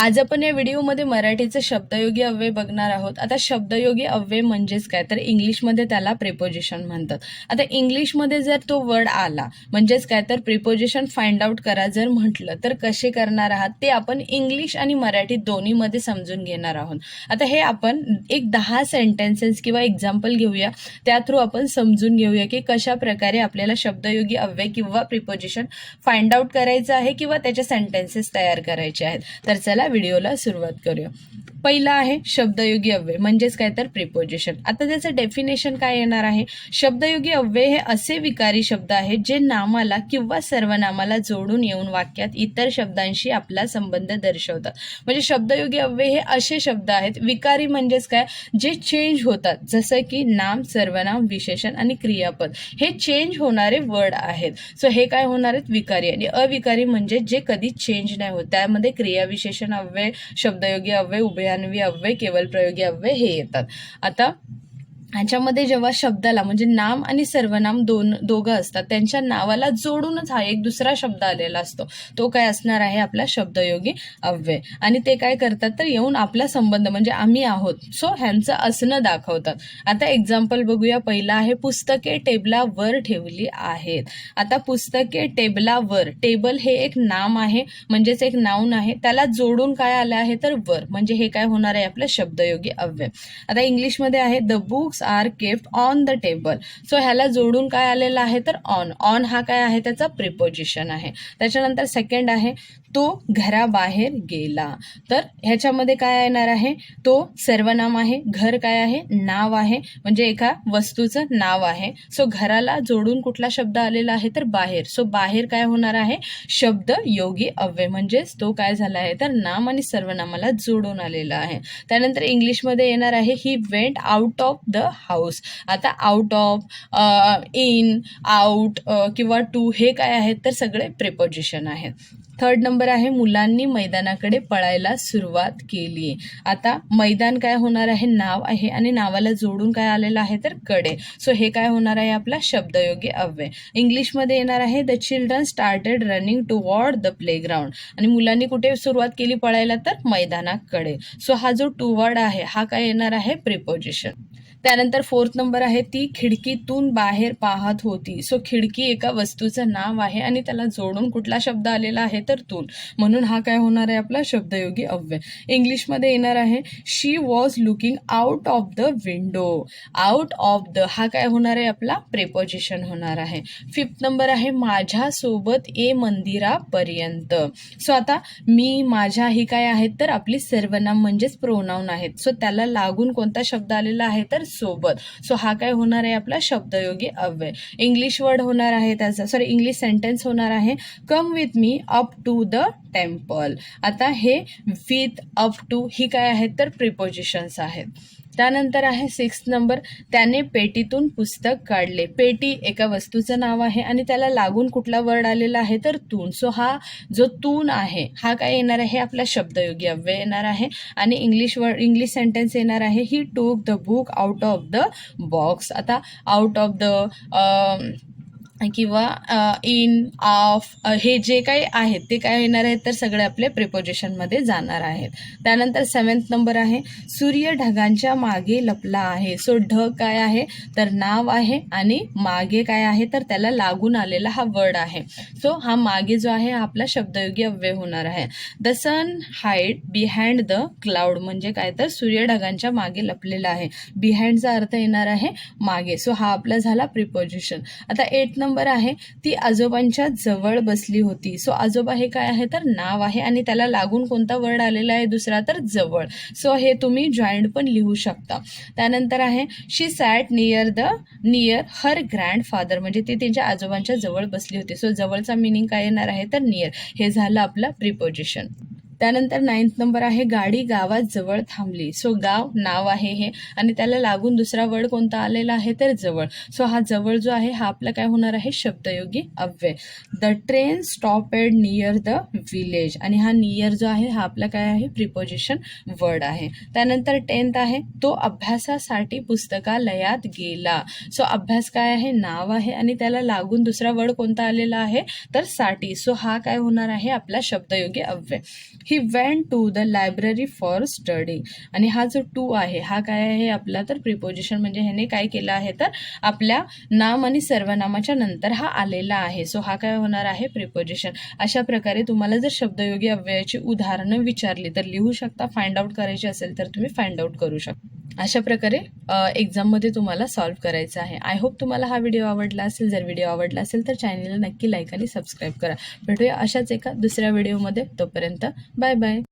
आज आपण या व्हिडिओमध्ये मराठीचे शब्दयोगी अव्यय बघणार आहोत. आता शब्दयोगी अव्यय म्हणजेच काय? तर इंग्लिशमध्ये त्याला प्रिपोजिशन म्हणतात. आता इंग्लिशमध्ये जर तो वर्ड आला म्हणजेच काय? तर प्रिपोजिशन फाइंड आउट करा जर म्हटलं तर कसे करणार आहात? ते आपण इंग्लिश आणि मराठी दोन्हीमध्ये समजून घेणार आहोत. आता हे आपण एक दहा सेंटेन्सेस किंवा एक्झाम्पल घेऊया. त्या थ्रू आपण समजून घेऊया की कशा प्रकारे आपल्याला शब्दयोगी अव्यय किंवा प्रिपोजिशन फाइंड आउट करायचं आहे किंवा त्याचे सेंटेन्सेस तयार करायचे आहेत. तर चला व्हिडिओला सुरुवात करूया. पहिला आहे शब्दयोगी अव्यय म्हणजेच काय तर प्रिपोजिशन आता त्याचं डेफिनेशन काय येणार आहे? शब्दयोगी अव्यय हे असे विकारी शब्द आहेत जे नामाला किंवा सर्वनामाला जोडून येऊन वाक्यात इतर शब्दांशी आपला संबंध दर्शवतात. म्हणजे शब्दयोगी अव्यय हे असे शब्द आहेत विकारी म्हणजेच काय? जे चेंज होतात. जसं की नाम सर्वनाम विशेषण आणि क्रियापद. हे चेंज होणारे वर्ड आहेत. सो हे काय होणार आहेत? विकारी आणि अविकारी म्हणजे जे कधी चेंज नाही होत. त्यामध्ये क्रियाविशेषण अव्यय शब्दयोगी अव्यय उभे उभयान्वी अव्यय केवळ प्रयोगी अव्यय हे येतात. आता ह्याच्यामध्ये जेव्हा शब्दाला म्हणजे नाम आणि सर्वनाम दोन दोघं असतात त्यांच्या नावाला जोडूनच हा एक दुसरा शब्द आलेला असतो. तो काय असणार आहे? आपला शब्दयोगी अव्यय. आणि ते काय करतात तर येऊन आपला संबंध म्हणजे आम्ही आहोत. सो ह्यांचं असणं दाखवतात. आता एक्झाम्पल बघूया. पहिला आहे पुस्तके टेबलावर ठेवली आहेत. आता पुस्तके टेबलावर टेबल हे एक नाम आहे म्हणजेच एक नाऊन आहे. त्याला जोडून काय आलं आहे? तर वर. म्हणजे हे काय होणार आहे? आपलं शब्दयोगी अव्यय. आता इंग्लिशमध्ये आहे the books are kept on the table. So ह्याला जोडून काय आलेलं आहे तर ऑन. ऑन हा काय आहे? त्याचा प्रिपोजिशन आहे. त्याच्यानंतर सेकंड आहे. तो घराबाहेर गेला. तर ह्याच्यामध्ये काय येणार आहे? तो सर्वनाम आहे घर काय आहे? नाव आहे. म्हणजे एका वस्तूचं नाव आहे. सो घराला जोडून कुठला शब्द आलेला आहे? तर बाहेर. सो बाहेर काय होणार आहे? शब्द योगी अव्यय. म्हणजेच तो काय झाला आहे? तर नाम आणि सर्वनामाला जोडून आलेला आहे. त्यानंतर इंग्लिशमध्ये येणार आहे he went out of the house आता आउट ऑफ इन आउट किंवा टू हे काय आहेत? तर सगळे प्रिपोजिशन आहेत. थर्ड नंबर आहे मुलांनी मैदानाकडे पळायला सुरुवात केली. आता मैदान काय होणार आहे? नाव आहे आणि नावाला जोडून काय आलेलं आहे तर कडे. सो हे काय होणार आहे आपला शब्दयोगी अव्यय. इंग्लिशमध्ये येणार आहे the children started running towards the playground आणि मुलांनी कुठे सुरुवात केली पळायला? तर मैदानाकडे. सो हा जो टू वर्ड आहे हा काय येणार आहे? प्रिपोजिशन त्यानंतर फोर्थ नंबर आहे ती खिडकीतून बाहेर पाहत होती. सो खिडकी एका वस्तूचं नाव आहे आणि त्याला जोडून कुठला शब्द आलेला आहे तर तून म्हणून हा काय होणार आहे आपला? शब्दयोगी अव्यय. इंग्लिशमध्ये येणार आहे she was looking out of the window out of the हा काय होणार आहे आपला? प्रेपोजिशन होणार आहे. फिफ्थ नंबर आहे माझ्यासोबत ए मंदिरापर्यंत. सो आता मी माझ्या ही काय आहेत तर आपली सर्वनाम म्हणजेच प्रोनाऊन आहेत. सो त्याला लागून कोणता शब्द आलेला आहे तर सोबत. सो हा काय होणार आहे आपला शब्दयोगी अव्यय. इंग्लिश वर्ड होणार आहे त्याचा सॉरी इंग्लिश सेंटेन्स होणार आहे come with me up to the temple आता हे विथ अप टू ही काय आहेत तर प्रिपोजिशन्स आहेत. त्यानंतर आहे सिक्स नंबर. त्याने पेटीतून पुस्तक काढले. पेटी एका वस्तूचं नाव आहे आणि त्याला लागून कुठला वर्ड आलेला आहे तर तून. सो हा जो तून आहे हा काय येणार आहे? आपला शब्दयोगी अव्यय येणार आहे आणि इंग्लिश वर्ड इंग्लिश सेंटेन्स येणार आहे. He took the book out of the box आता आउट ऑफ द किंवा इन ऑफ हे जे काही आहेत ते काय येणार आहेत तर सगळे आपले प्रिपोजिशनमध्ये जाणार आहेत. त्यानंतर सेवन्थ नंबर आहे सूर्य ढगांच्या मागे लपला आहे. सो ढग काय आहे? तर नाव आहे आणि मागे काय आहे? तर त्याला लागून आलेला हा वर्ड आहे. सो हा मागे जो आहे हा आपला शब्दयोगी अव्यय होणार आहे. The sun hide behind the cloud म्हणजे काय? तर सूर्य ढगांच्या मागे लपलेला आहे. बिहाइंडचा अर्थ येणार आहे मागे. सो हा आपला झाला प्रिपोजिशन आता एट नंबर नंबर आहे ती आजोबांच्या जवळ बसली होती. सो आजोबा हे काय आहे? तर नाव आहे आणि त्याला लागून कोणता वर्ड आलेला आहे? दुसरा तर जवळ. सो हे तुम्ही जॉईंट पण लिहू शकता. त्यानंतर आहे she sat near the near her grandfather म्हणजे ती त्यांच्या आजोबांच्या जवळ बसली होती. सो जवळचा मिनिंग काय येणार आहे? तर नियर हे झालं आपलं प्रिपोजिशन त्यानंतर नाईन्थ नंबर आहे गाडी गावात जवळ थांबली. सो गाव नाव आहे हे. आणि त्याला लागून दुसरा वर्ड कोणता आलेला आहे तर जवळ. सो हा जवळ जो आहे हा आपला काय होणार आहे? शब्दयोगी अव्यय. The train stopped near the village आणि हा नियर जो आहे हा आपला काय आहे? प्रिपोजिशन वर्ड आहे. त्यानंतर टेन्थ आहे तो अभ्यासासाठी पुस्तकालयात गेला. सो अभ्यास काय आहे? नाव आहे. आणि त्याला लागून दुसरा वर्ड कोणता आलेला आहे? तर साठी सो हा काय होणार आहे? आपला शब्दयोगी अव्यय. He went to the library for study आणि हा जो टू आहे हा काय आहे आपला तर प्रिपोजिशन म्हणजे ह्याने काय केलं आहे तर आपल्या नाम आणि सर्वनामाच्या नंतर हा आलेला आहे. सो हा काय होणार आहे? प्रिपोजिशन अशा प्रकारे तुम्हाला जर शब्दयोगी अव्ययाची उदाहरणं विचारली तर लिहू शकता फाइंड आउट करायची असेल तर तुम्ही फाइंड आउट करू शकता. अशा प्रकारे एक्झाममध्ये तुम्हाला सॉल्व्ह करायचं आहे. आय होप तुम्हाला हा व्हिडिओ आवडला असेल. जर व्हिडिओ आवडला असेल तर चॅनलला नक्की लाईक आणि सबस्क्राईब करा. भेटूया अशाच एका दुसऱ्या व्हिडिओमध्ये तोपर्यंत बाय बाय